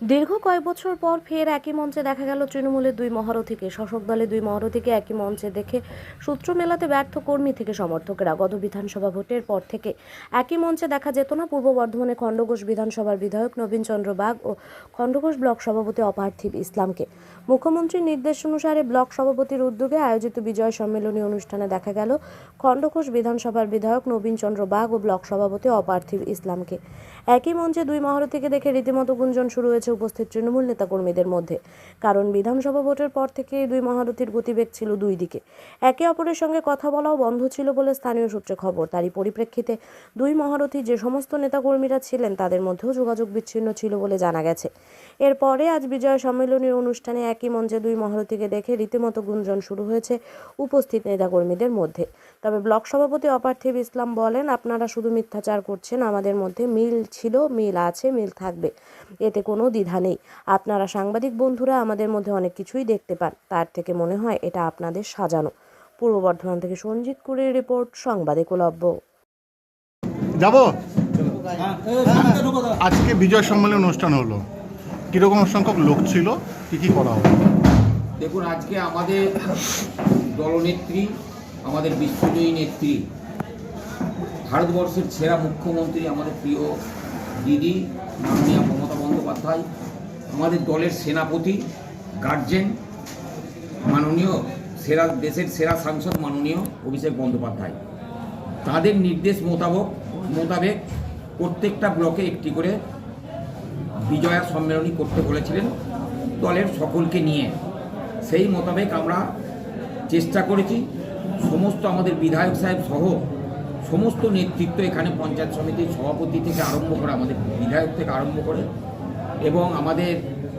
দীর্ঘ কয়েক বছর পর ফের একই মঞ্চে দেখা গেল তৃণমূলের দুই মহারথীকে। শাসক দলের দুই মহারথীকে একই মঞ্চে দেখে সূত্র মেলাতে ব্যর্থ কর্মী থেকে সমর্থকেরা। গত বিধানসভা ভোটের পর থেকে একই মঞ্চে দেখা যেত না পূর্ব বর্ধমানে খণ্ডঘোষ বিধানসভার বিধায়ক নবীন চন্দ্র বাগ ও খণ্ডঘোষ ব্লক সভাপতি অপার্থিব ইসলামকে। মুখ্যমন্ত্রীর নির্দেশ অনুসারে ব্লক সভাপতির উদ্যোগে আয়োজিত বিজয় সম্মেলনী অনুষ্ঠানে দেখা গেল খণ্ডঘোষ বিধানসভার বিধায়ক নবীন চন্দ্র বাগ ও ব্লক সভাপতি অপার্থিব ইসলামকে। একই মঞ্চে দুই মহারথীকে দেখে রীতিমতো গুঞ্জন শুরু হয়েছে উপস্থিত তৃণমূল নেতাকর্মীদের মধ্যে। কারণ বিধানসভা ভোটের পর থেকে দুই মহারথীর গতিবেগ ছিল দুই দিকে। একে অপরের সঙ্গে কথা বলাও বন্ধ ছিল বলে স্থানীয় সূত্রে খবর। তারই পরিপ্রেক্ষিতে দুই মহারথী যে সমস্ত নেতাকর্মীরা ছিলেন, তাদের মধ্যেও যোগাযোগ বিচ্ছিন্ন ছিল বলে জানা গেছে। এরপরে আজ বিজয় সম্মেলনের অনুষ্ঠানে একই মঞ্চে দুই মহারথীকে দেখে রীতিমতো গুঞ্জন শুরু হয়েছে উপস্থিত নেতাকর্মীদের মধ্যে। তবে ব্লক সভাপতি অপার্থিব ইসলাম বলেন, আপনারা শুধু মিথ্যাচার করছেন, আমাদের মধ্যে মিল ছিল, মিল আছে, মিল থাকবে। এতে কোনো দ্বিধা নেই। আপনারা সাংবাদিক বন্ধুরা আমাদের মধ্যে অনেক কিছুই দেখতে পান। তার থেকে মনে হয় এটা আপনাদের সাজানো। পূর্ব বর্ধমান থেকে সঞ্জিত কুরের রিপোর্ট সংবাদ একলব্য। যাব? আজকে বিজয় সম্মেলন অনুষ্ঠান হলো। কীরকম সংখ্যক লোক ছিল? কি কি করা হলো? দেখুন আজকে আমাদের দলনেত্রী আমাদের বিশ্বজয়ী নেত্রী ভারতবর্ষের সেরা মুখ্যমন্ত্রী আমাদের প্রিয় দিদি মাননীয় বন্দ্যোপাধ্যায় আমাদের দলের সেনাপতি গার্জেন মাননীয় সেরা, দেশের সেরা সাংসদ মাননীয় অভিষেক বন্দ্যোপাধ্যায়। তাদের নির্দেশ মোতাবক, মোতাবেক প্রত্যেকটা ব্লকে একটি করে বিজয়া সম্মেলনী করতে বলেছিলেন দলের সকলকে নিয়ে। সেই মোতাবেক আমরা চেষ্টা করেছি, সমস্ত আমাদের বিধায়ক সাহেব সহ সমস্ত নেতৃত্ব এখানে পঞ্চায়েত সমিতির সভাপতি থেকে আরম্ভ করে আমাদের বিধায়ক থেকে আরম্ভ করে এবং আমাদের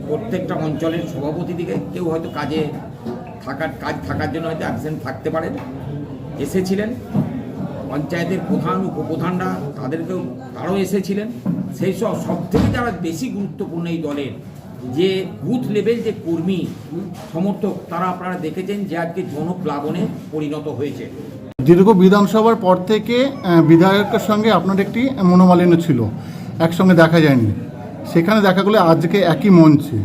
প্রত্যেকটা অঞ্চলের সভাপতি থেকে কেউ হয়তো কাজে থাকার কাজ থাকার জন্য হয়তো অ্যাবসেন্ট থাকতে পারেন। এসেছিলেন। পঞ্চায়েতের প্রধান, উপপ্রধানরা তাদেরকেও তারাও এসেছিলেন। সেই সব সব থেকে যারা বেশি গুরুত্বপূর্ণ এই দলের যে বুথ লেভেল যে কর্মী, সমর্থক, তারা আপনারা দেখেছেন যে আজকে জনপ্লাবনে পরিণত হয়েছে। দীর্ঘ বিধানসভার পর থেকে বিধায়কের সঙ্গে আপনার একটি মনোমালিন্য ছিল। একসঙ্গে দেখা যায়নি। সেখানে দেখা গেলো আজকে একই মঞ্চে।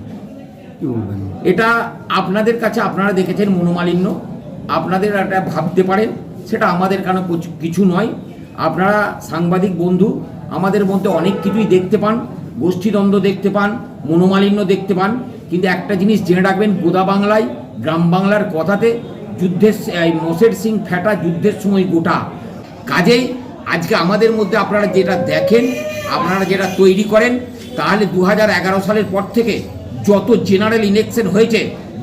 এটা আপনাদের কাছে আপনারা দেখেছেন মনোমালিন্য। আপনাদের একটা ভাবতে পারেন, সেটা আমাদের কেন কিছু- নয়। আপনারা সাংবাদিক বন্ধু, আমাদের মধ্যে অনেক কিছুই দেখতে পান, গোষ্ঠীদ্বন্দ্ব দেখতে পান, মনোমালিন্য দেখতে পান। কিন্তু একটা জিনিস জেনে রাখবেন, গোদা বাংলায়, গ্রাম বাংলার কথাতে যুদ্ধের এই সিং ফ্যাটা যুদ্ধের সময় গোটা। কাজেই আজকে আমাদের মধ্যে আপনারা যেটা দেখেন, আপনারা যেটা তৈরি করেন তাহলে দু হাজার এগারো সালের পর থেকে যত জেনারেল ইলেকশন হয়েছে,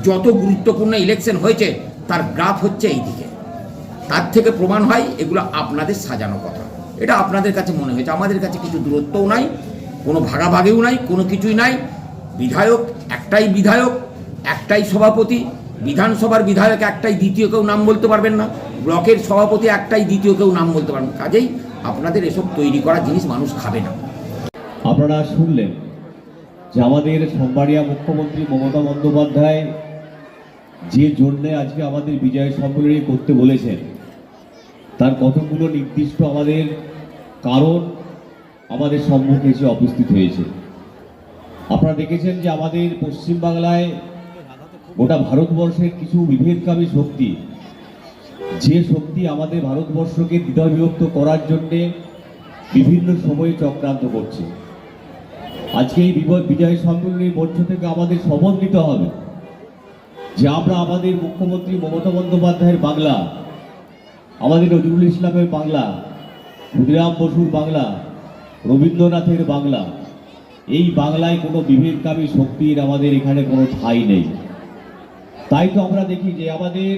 যত গুরুত্বপূর্ণ ইলেকশন হয়েছে, তার গ্রাফ হচ্ছে এই দিকে তার থেকে প্রমাণ হয়, এগুলো আপনাদের সাজানো কথা। এটা আপনাদের কাছে মনে হয়েছে। আমাদের কাছে কিছু দূরত্বও নাই, কোনো ভাগাভাগিও নাই, কোনো কিছুই নাই। বিধায়ক একটাই বিধায়ক, একটাই সভাপতি। বিধানসভার বিধায়ক একটাই, দ্বিতীয় কেউ নাম বলতে পারবেন না। ব্লকের সভাপতি একটাই, দ্বিতীয় কেউ নাম বলতে পারবেন কাজেই আপনাদের এসব তৈরি করা জিনিস মানুষ খাবে না। আপনারা শুনলেন যে আমাদের সম্মানীয় মুখ্যমন্ত্রী মমতা বন্দ্যোপাধ্যায় যে জন্যে আজকে আমাদের বিজয় সম্মেলনী করতে বলেছেন, তার কতগুলো নির্দিষ্ট আমাদের কারণ আমাদের সম্মুখে এসে উপস্থিত হয়েছে। আপনারা দেখেছেন যে আমাদের পশ্চিমবাংলায় গোটা ভারতবর্ষের কিছু বিভেদকামী শক্তি, যে শক্তি আমাদের ভারতবর্ষকে দ্বিধাবিভক্ত করার জন্যে বিভিন্ন সময়ে চক্রান্ত করছে। আজকে এই বিজয় সম্মেলনের মঞ্চ থেকে আমাদের শপথ নিতে হবে। যে আমরা আমাদের মুখ্যমন্ত্রী মমতা বন্দ্যোপাধ্যায়ের বাংলা, আমাদের নজরুল ইসলামের বাংলা, ক্ষুদিরাম বসুর বাংলা, রবীন্দ্রনাথের বাংলা, এই বাংলায় কোনো বিভেদকামী শক্তির আমাদের এখানে কোনো ঠাঁই নেই। তাই তো আমরা দেখি যে আমাদের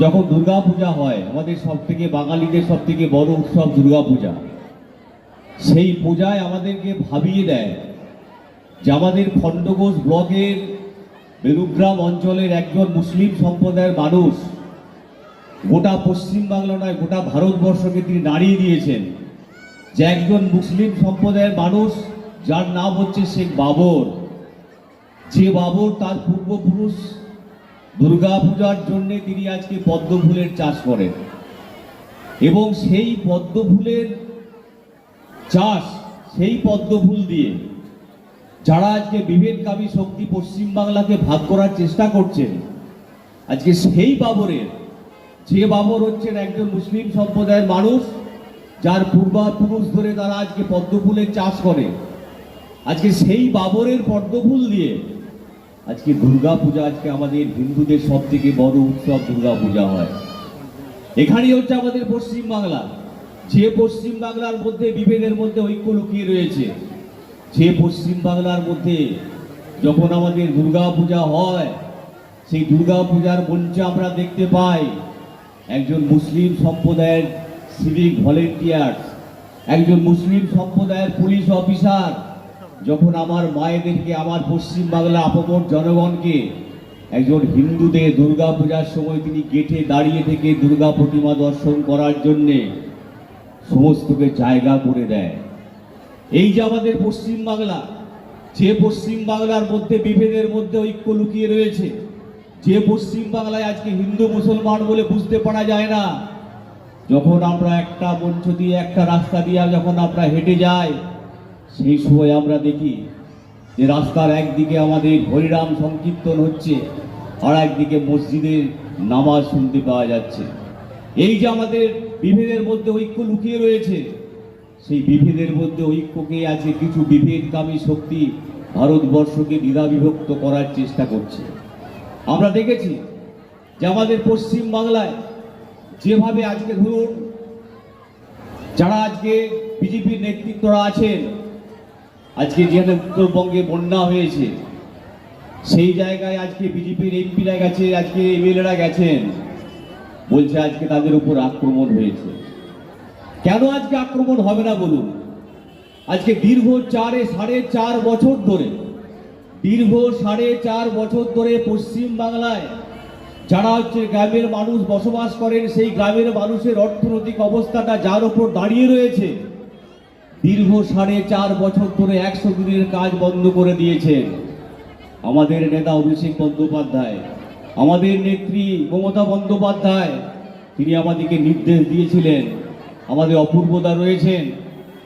যখন দুর্গা পূজা হয়, আমাদের সব থেকে বাঙালিদের সব থেকে বড় উৎসব দুর্গা পূজা সেই পূজায় আমাদেরকে ভাবিয়ে দেয় যে আমাদের খণ্ডঘোষ ব্লকের বেরুগ্রাম অঞ্চলের একজন মুসলিম সম্প্রদায়ের মানুষ গোটা পশ্চিমবাংলা নয়, গোটা ভারতবর্ষকে তিনি নাড়িয়ে দিয়েছেন যে একজন মুসলিম সম্প্রদায়ের মানুষ যার নাম হচ্ছে শেখ বাবর। যে বাবর তার পূর্বপুরুষ দুর্গা পূজার জন্যে তিনি আজকে পদ্ম ফুলের চাষ করেন এবং সেই পদ্ম ফুলের চাষ সেই পদ্ম ফুল দিয়ে যারা আজকে বিভেদকামী শক্তি পশ্চিমবাংলাকে ভাগ করার চেষ্টা করছেন, আজকে সেই বাবরের যে বাবর হচ্ছেন একজন মুসলিম সম্প্রদায়ের মানুষ, যার পূর্বাপুরুষ ধরে তারা আজকে পদ্মফুলের চাষ করে। আজকে সেই বাবরের পদ্মফুল দিয়ে আজকে দুর্গা পূজা আজকে আমাদের হিন্দুদের সব থেকে বড় উৎসব দুর্গা পূজা হয়। এখানেই হচ্ছে আমাদের পশ্চিম বাংলা যে পশ্চিম বাংলার মধ্যে বিভেদের মধ্যে ঐক্য লুকিয়ে রয়েছে, যে পশ্চিম বাংলার মধ্যে যখন আমাদের দুর্গা পূজা হয়, সেই দুর্গা পূজার মঞ্চে আমরা দেখতে পাই। একজন মুসলিম সম্প্রদায়ের সিভিক ভলেন্টিয়ার্স একজন মুসলিম সম্প্রদায়ের পুলিশ অফিসার, যখন আমার মায়েদেরকে, আমার পশ্চিম বাংলা আপমর জনগণকে, একজন হিন্দুদের দুর্গা পূজার সময় তিনি গেটে দাঁড়িয়ে থেকে দুর্গা প্রতিমা দর্শন করার জন্যে সমস্তকে জায়গা করে দেয়। এই যে আমাদের পশ্চিম বাংলা, যে পশ্চিম বাংলার মধ্যে বিভেদের মধ্যে ঐক্য লুকিয়ে রয়েছে, যে পশ্চিম বাংলায় আজকে হিন্দু মুসলমান বলে বুঝতে পারা যায় না, যখন আমরা একটা মঞ্চ দিয়ে একটা রাস্তা দিয়ে যখন আমরা হেঁটে যাই, সেই সময় আমরা দেখি যে রাস্তার একদিকে আমাদের হরিরাম সংকীর্তন হচ্ছে আর একদিকে মসজিদের নামাজ শুনতে পাওয়া যাচ্ছে। এই যে আমাদের বিভেদের মধ্যে ঐক্য লুকিয়ে রয়েছে। সেই বিভেদের মধ্যে ঐক্যকে আছে কিছু বিভেদকামী শক্তি ভারতবর্ষকে দ্বিধা বিভক্ত করার চেষ্টা করছে। আমরা দেখেছি যে আমাদের পশ্চিম বাংলায় যেভাবে আজকে ধরুন যারা আজকে বিজেপির নেতৃত্বরা আছেন, আজকে যেখানে উত্তরবঙ্গে বন্যা হয়েছে, সেই জায়গায় আজকে বিজেপির এমপিরা গেছে, আজকে এমএলএরা গেছেন। বলছে, আজকে তাদের উপর আক্রমণ হয়েছে। কেন আজকে আক্রমণ হবে না বলুন? আজকে দীর্ঘ চারে সাড়ে চার বছর ধরে, দীর্ঘ সাড়ে চার বছর ধরে পশ্চিম বাংলায় যারা হচ্ছে গ্রামের মানুষ বসবাস করেন, সেই গ্রামের মানুষের অর্থনৈতিক অবস্থাটা যার উপর দাঁড়িয়ে রয়েছে, দীর্ঘ সাড়ে চার বছর ধরে একশো দিনের কাজ বন্ধ করে দিয়েছেন। আমাদের নেতা অভিষেক বন্দ্যোপাধ্যায় আমাদের নেত্রী মমতা বন্দ্যোপাধ্যায়, তিনি আমাদেরকে নির্দেশ দিয়েছিলেন। আমাদের অপূর্বতা রয়েছেন।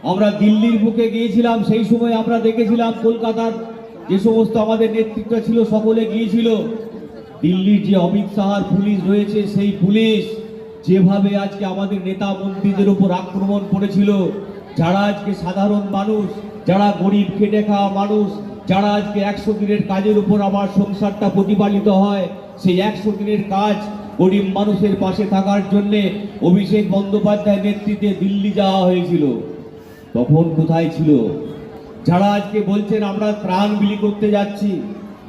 আমরা দিল্লির বুকে গিয়েছিলাম, সেই সময় আমরা দেখেছিলাম কলকাতার যে সমস্ত আমাদের নেতৃত্ব ছিল, সকলে গিয়েছিল। দিল্লির যে অমিত শাহার পুলিশ রয়েছে, সেই পুলিশ যেভাবে আজকে আমাদের নেতা মন্ত্রীদের উপর আক্রমণ করেছিল, যারা আজকে সাধারণ মানুষ, যারা গরিব খেটে খাওয়া মানুষ, যারা আজকে একশো দিনের কাজের উপর আমার সংসারটা প্রতিপালিত হয় সেই একশো দিনের কাজ গরিব মানুষের পাশে থাকার জন্যে অভিষেক বন্দ্যোপাধ্যায়ের নেতৃত্বে দিল্লি যাওয়া হয়েছিল। তখন কোথায় ছিল? যারা আজকে বলছেন আমরা ত্রাণ বিলি করতে যাচ্ছি,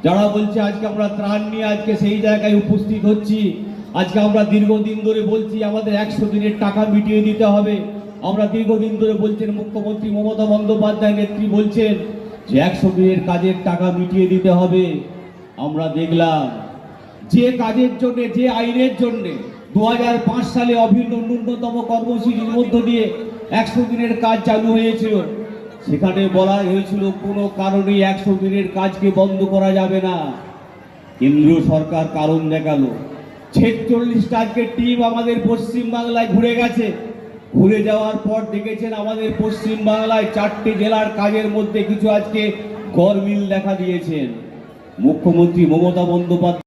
যারা বলছে আজকে আমরা ত্রাণ নিয়ে আজকে সেই জায়গায় উপস্থিত হচ্ছি, আজকে আমরা দীর্ঘদিন ধরে বলছি আমাদের একশো দিনের টাকা মিটিয়ে দিতে হবে। আমরা দীর্ঘদিন ধরে বলছেন, মুখ্যমন্ত্রী মমতা বন্দ্যোপাধ্যায় নেত্রী বলছেন যে একশো দিনের কাজের টাকা মিটিয়ে দিতে হবে। আমরা দেখলাম যে কাজের জন্য, যে আইনের জন্য দু হাজার পাঁচ সালে অভিন্ন ন্যূনতম কর্মসূচির মধ্য দিয়ে একশো দিনের কাজ চালু হয়েছিল, সেখানে বলা হয়েছিল কোনো কারণেই একশো দিনের কাজকে বন্ধ করা যাবে না। কেন্দ্রীয় সরকার কারণ দেখাল। ছেচল্লিশটা আজকে টিম আমাদের পশ্চিম বাংলায় ঘুরে গেছে। ঘুরে যাওয়ার পর দেখেছেন আমাদের পশ্চিম বাংলায় চারটে জেলার কাজের মধ্যে কিছু আজকে গরমিল দেখা দিয়েছেন। মুখ্যমন্ত্রী মমতা বন্দ্যোপাধ্যায়